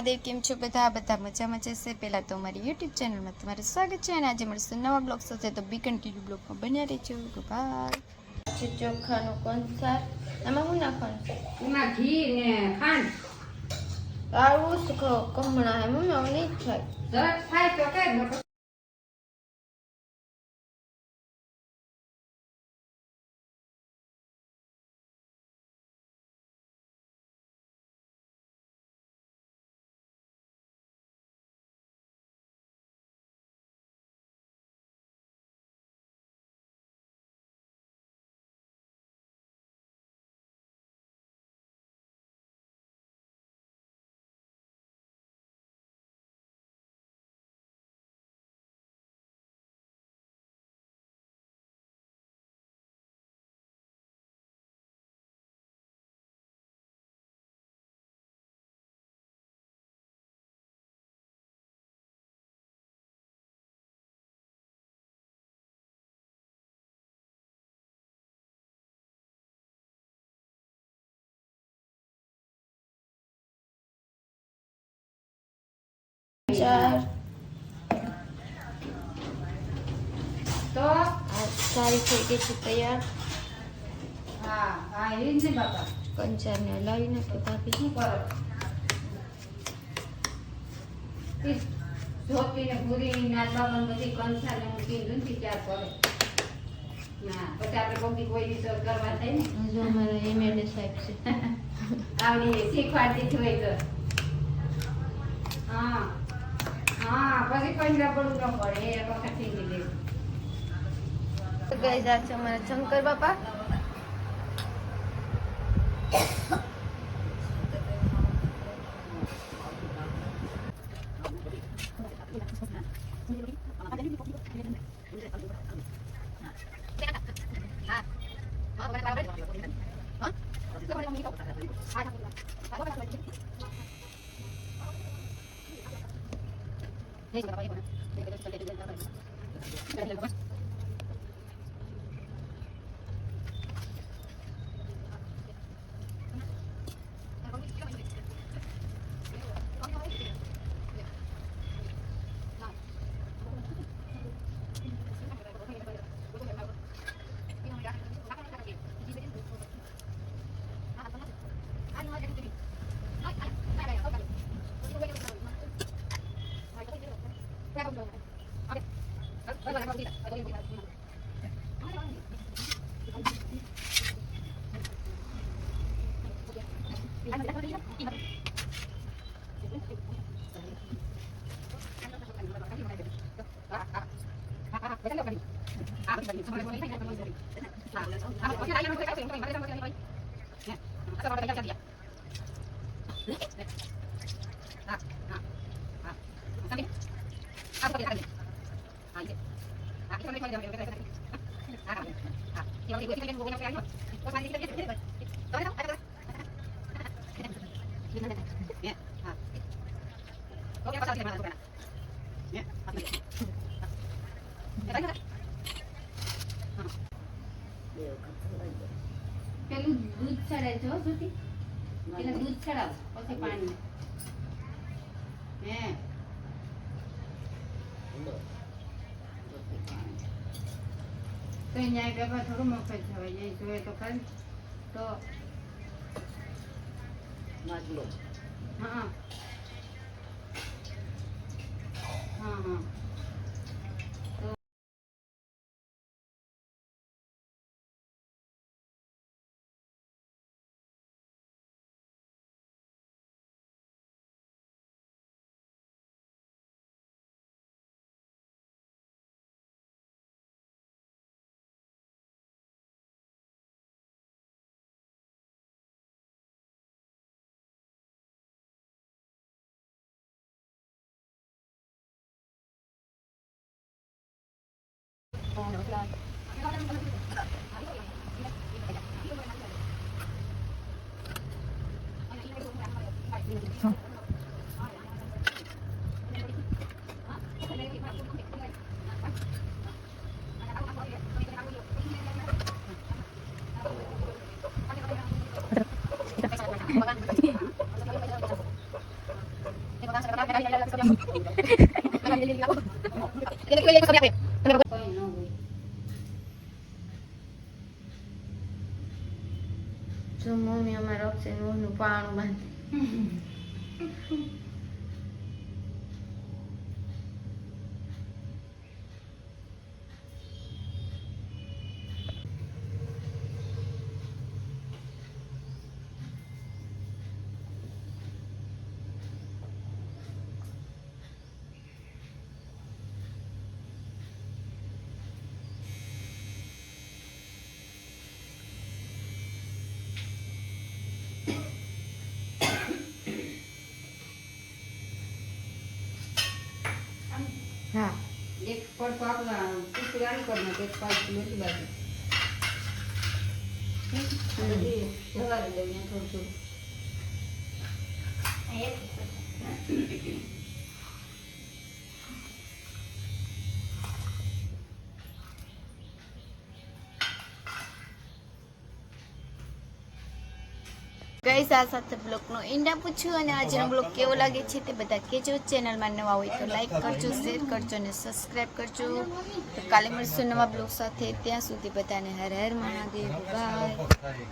મહાદેવ કેમ છો બધા? બધા મજામાં જશે. પહેલાં તો અમારી યુટ્યુબ ચેનલમાં તમારું સ્વાગત છે અને આજે મળશું નવા બ્લોગ સાથે. તો બી કન્ટિન્યુ બ્લોગમાં બન્યા રહેજો. છે ચોખાનો કંસાર આમાં શું નાખવાનું એમાં ઘી ને ખાંડ. આવું કમણા એમ નહીં થાય. થાય તો કઈ સારી થઈ ગઈ છે તૈયાર? હા હા એ જ ને બાપા. કંચારને હલાવી નાખ્યો ભાભી શું? કરો ધોતીને ભૂરી ને પૂરી નાત બાપા બધી કંસા ને હું કીધું ને ત્યાર કરે ના પછી આપણે કોકી કોઈ દિવસ કરવા થાય ને? જો અમારા એમએલએ સાહેબ છે. આવડી શીખવાડતી દીધું હોય તો. હા હા પછી કોઈ રબડું ન પડે એ વખત શીખી દે તો ગાઈઝ આ છે અમારા શંકર બાપા Nah, nah. પેલું દૂધ ચડાય જો સુધી પેલા દૂધ ચડાવ પછી પાણી હે તો ન્યાય પેપર થોડું મફત જવાય એ જોઈએ તો ખરી. તો હા. Ini keliling aku. પાણું બાંધે હા. એક પડતો આપણા પીછું આની પર ને એક પાછું બધી બાજુ જવા દે અહીંયા થોડું થોડું. ગઈસ આ સાથે બ્લોગનો એન્ડ આપું છું અને આજનો બ્લોગ કેવો લાગે છે તે બધા કહેજો. ચેનલમાં નવા હોય તો લાઈક કરજો શેર કરજો અને સબસ્ક્રાઈબ કરજો. તો કાલે મળશું નવા બ્લોગ સાથે. ત્યાં સુધી બધાને હર હર મહાદેવ. બાય